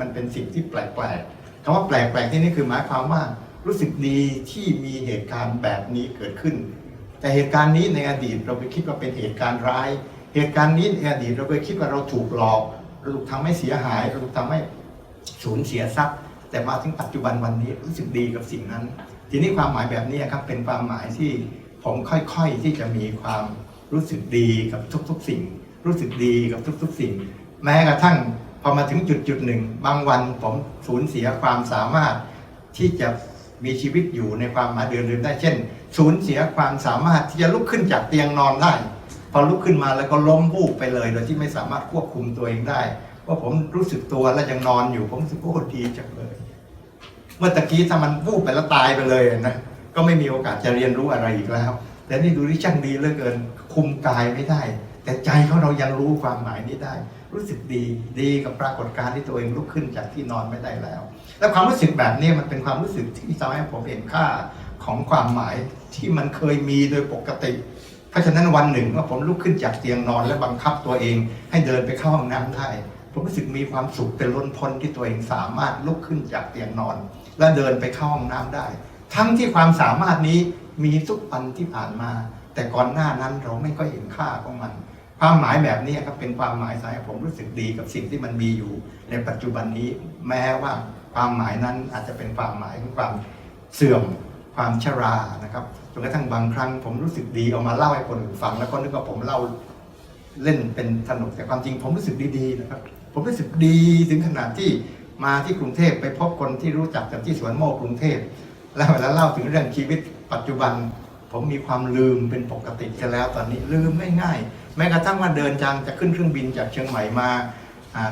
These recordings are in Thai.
มันเป็นสิ่งที่แปลกๆคำว่าแปลกๆที่นี่คือหมายความว่ารู้สึกดีที่มีเหตุการณ์แบบนี้เกิดขึ้น แต่เหตุการณ์นี้ในอดีตเราไปคิดว่าเป็นเหตุการณ์ร้าย เหตุการณ์นี้ในอดีตเราไปคิดว่าเราถูกหลอกเราถูกทำให้เสียหายเราถูกทำให้สูญเสียทรัพย์ แต่มาถึงปัจจุบันวันนี้รู้สึกดีกับสิ่งนั้น ทีนี้ความหมายแบบนี้ครับเป็นความหมายที่ผมค่อยๆที่จะมีความรู้สึกดีกับทุกๆสิ่ง รู้สึกดีกับทุกๆสิ่ง แม้กระทั่ง พอมาถึงจุดจุดหนึ่ง บางวันผมสูญเสียความสามารถที่จะมีชีวิตอยู่ในความหมายเดินๆได้เช่น สูญเสียความสามารถที่จะลุกขึ้นจากเตียงนอนได้ พอลุกขึ้นมาแล้วก็ล้มวูบไปเลย โดยที่ไม่สามารถควบคุมตัวเองได้ว่าผมรู้สึกตัวและยังนอนอยู่ ผมรู้สึกโอ้ดีจังเลย เมื่อตะกี้ถ้ามันวูบไปแล้วตายไปเลยนะก็ไม่มีโอกาสจะเรียนรู้อะไรอีกแล้ว แต่นี่ดูที่ช่างดีเหลือเกิน คุมกายไม่ได้ แต่ใจของเรายังรู้ความหมายนี้ได้ รู้สึกดีดีกับปรากฏการณ์ที่ตัวเองลุกขึ้นจากที่นอนไม่ได้แล้ว และความรู้สึกแบบนี้มันเป็นความรู้สึกที่ทำให้ผมเห็นค่าของความหมายที่มันเคยมีโดยปกติ เพราะฉะนั้นวันหนึ่งเมื่อผมลุกขึ้นจากเตียงนอนและบังคับตัวเอง ให้เดินไปเข้าห้องน้ำได้ผมรู้สึกมีความสุขเป็นล้นพ้นที่ตัวเองสามารถลุกขึ้นจากเตียงนอน และเดินไปเข้าห้องน้ำได้ ทั้งที่ความสามารถนี้มีทุกวันที่ผ่านมา แต่ก่อนหน้านั้นเราไม่ก็เห็นค่าของมัน ความหมายแบบนี้ครับเป็นความหมายสายผมรู้สึกดีกับสิ่งที่มันมีอยู่ ในปัจจุบันนี้แม้ว่าความหมายนั้นอาจจะเป็นความหมายของความเสื่อมความชรานะครับจนกระทั่งบางครั้ง ผมรู้สึกดีเอามาเล่าให้คนอื่นฟัง แล้วก็นึกว่าผมเล่าเล่นเป็นสนุกแต่ความจริงผมรู้สึกดีๆนะครับ ผมรู้สึกดีถึงขนาดที่มาที่กรุงเทพไปพบคนที่รู้จักกันที่สวนโมกกรุงเทพแล้วเวลาเล่าถึงเรื่องชีวิตปัจจุบัน ผมมีความลืมเป็นปกติกันแล้วตอนนี้ลืมไม่ง่าย แม้กระทั่งว่าเดินจางจะขึ้นเครื่องบินจากเชียงใหม่มา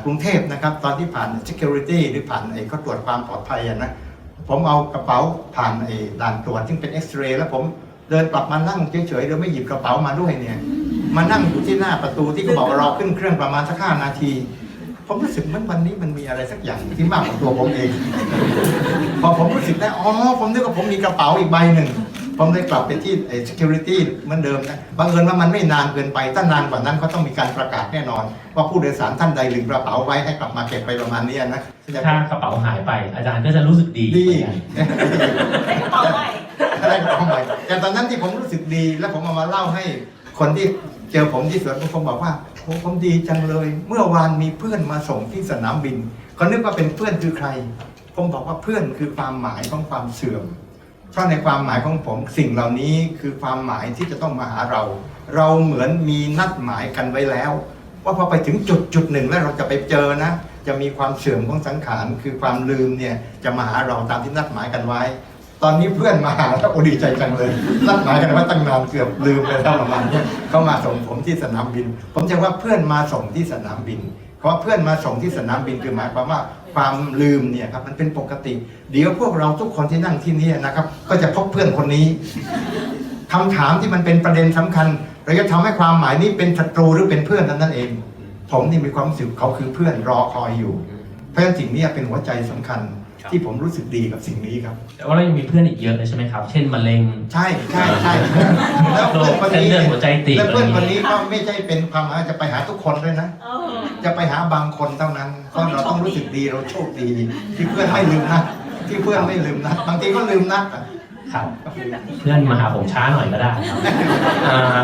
กรุงเทพนะครับ ตอนที่ผ่าน security หรือผ่านไอ้เขาตรวจความปลอดภัยนะผมเอากระเป๋าผ่านไอ้ด่านตรวจซึ่งเป็นเอ็กซเรย์แล้วผมเดินกลับมานั่งเฉยๆโดยไม่หยิบกระเป๋ามาด้วยเนี่ยมานั่งอยู่ที่หน้าประตูที่เขาบอกว่ารอขึ้นเครื่องประมาณสักห้านาที ผมรู้สึกมันวันนี้มันมีอะไรสักอย่างที่มากกว่าตัวผมเอง พอผมรู้สึกได้อ๋อผมนึกว่าผมมีกระเป๋าอีกใบหนึ่ง ผมเลยกลับไปที่ไอ้ security เหมือนเดิมนะบังเอิญว่ามันไม่นานเกินไป ถ้านานกว่านั้นเขาต้องมีการประกาศแน่นอน ว่าผู้โดยสารท่านใดลืมกระเป๋าไว้ให้กลับมาเก็บไปประมาณเนี้ยนะถ้ากระเป๋าหายไป อาจารย์ก็จะรู้สึกดีดีเหมือนกันได้กระเป๋าใหม่อะไรกระเป๋าใหม่แต่ตอนนั้นที่ผมรู้สึกดี แล้วผมเอามาเล่าให้คนที่เจอผมที่สวนผมบอกว่าโอ้ผมดีจังเลย เมื่อวานมีเพื่อนมาส่งที่สนามบินเขานึกว่าเป็นเพื่อนคือใคร ผมบอกว่าเพื่อนคือความหมายของความเสื่อม เพราะในความหมายของผมสิ่งเหล่านี้คือความหมายที่จะต้องมาหาเรา เราเหมือนมีนัดหมายกันไว้แล้ว ว่าพอไปถึงจุดจุดหนึ่งแล้วเราจะไปเจอนะ จะมีความเสื่อมของสังขารคือความลืมเนี่ยจะมาหาเราตามที่นัดหมายกันไว้ ตอนนี้เพื่อนมาหาแล้วโอ้ดีใจจังเลย นัดหมายกันไว้ตั้งนานเกือบลืมไปแล้วประมาณนี้เขามาส่งผมที่สนามบิน ผมจะว่าเพื่อนมาส่งที่สนามบิน เพราะเพื่อนมาส่งที่สนามบินคือหมายความว่าความลืมเนี่ยครับมันเป็นปกติ เดี๋ยวพวกเราทุกคนที่นั่งที่นี่นะครับ ก็จะพบเพื่อนคนนี้คำถามที่มันเป็นประเด็นสำคัญ เราจะทำให้ความหมายนี้เป็นศัตรูหรือเป็นเพื่อนนั้นนั่นเอง ผมนี่มีความรู้สึกเขาคือเพื่อนรอคอยอยู่ เพราะฉะนั้นสิ่งนี้เป็นหัวใจสำคัญครับที่ผมรู้สึกดีกับสิ่งนี้ครับแต่ว่าเรายังมีเพื่อนอีกเยอะเลยใช่ไหมครับ เช่นมะเร็ง ใช่ใช่ใช่แล้วเพื่อนคนนี้เส้นเลือดหัวใจตีบแล้วเพื่อนคนอะไรอย่างงี้นี้ก็ไม่ใช่เป็นความหมายจะไปหาทุกคนด้วยนะเออ จะไปหาบางคนเท่านั้นเพราะเราต้องรู้สึกดีเราโชคดีที่เพื่อนไม่ลืมนะที่เพื่อนไม่ลืมนะบางทีก็ลืมนัดอะครับ เพื่อนมาหาผมช้าหน่อยก็ได้ครับอ่า